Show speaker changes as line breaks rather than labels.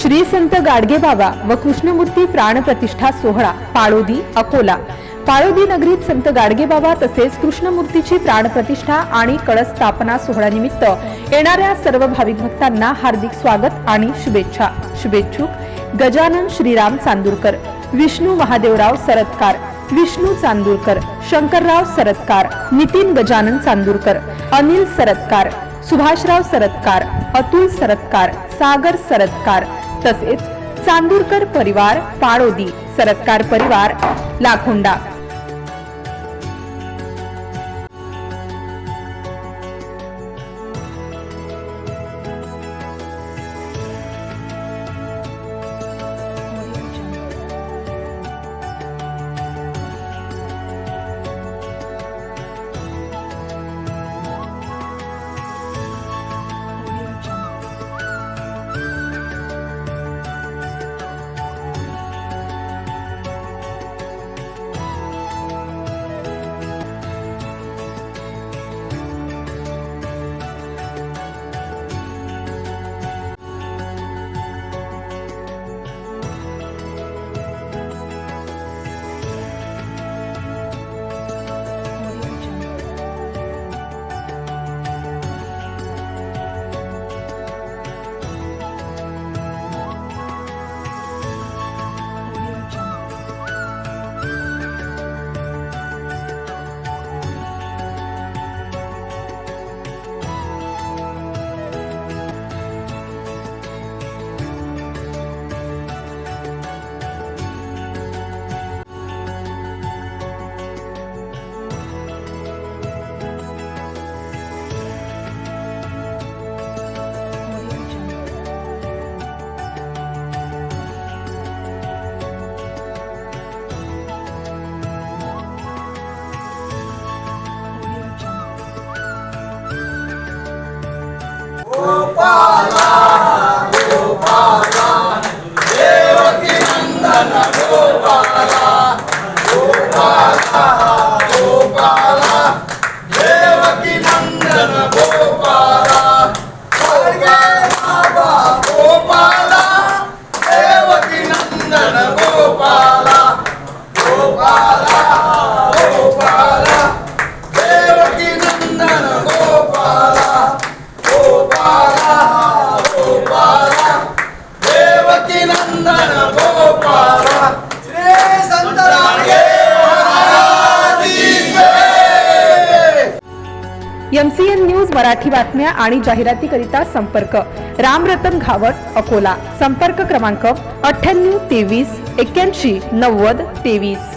श्री संत गाडगे बाबा व कृष्णमूर्ती प्राणप्रतिष्ठा सोहळा पाळोदी अकोला. पाळोदी नगरीत संत गाडगे बाबा तसेच कृष्णमूर्तीची प्राणप्रतिष्ठा आणि कळस स्थापना सोहळ्यानिमित्त येणाऱ्या सर्व भाविक भक्तांना हार्दिक स्वागत आणि शुभेच्छा. शुभेच्छुक. गजानन श्रीराम चांदूरकर विष्णू महादेवराव सरतकार विष्णू चांदूरकर शंकरराव सरतकार नितीन गजानन चांदूरकर अनिल सरतकार सुभाषराव सरतकार अतुल सरतकार सागर सरतकार तसेच चांदूरकर परिवार पाळोदी सरतकार परिवार लाखोंडा.
জিন্দাবাদ नंदन गोपाल. श्री संत
एमसीएन न्यूज मराठी बातम्या आणि जाहिरातीकरिता संपर्क. रामरतन घावट अकोला. संपर्क क्रमांक अठ्ठ्याण्णव तेवीस एक्क्याऐंशी नव्वद तेवीस.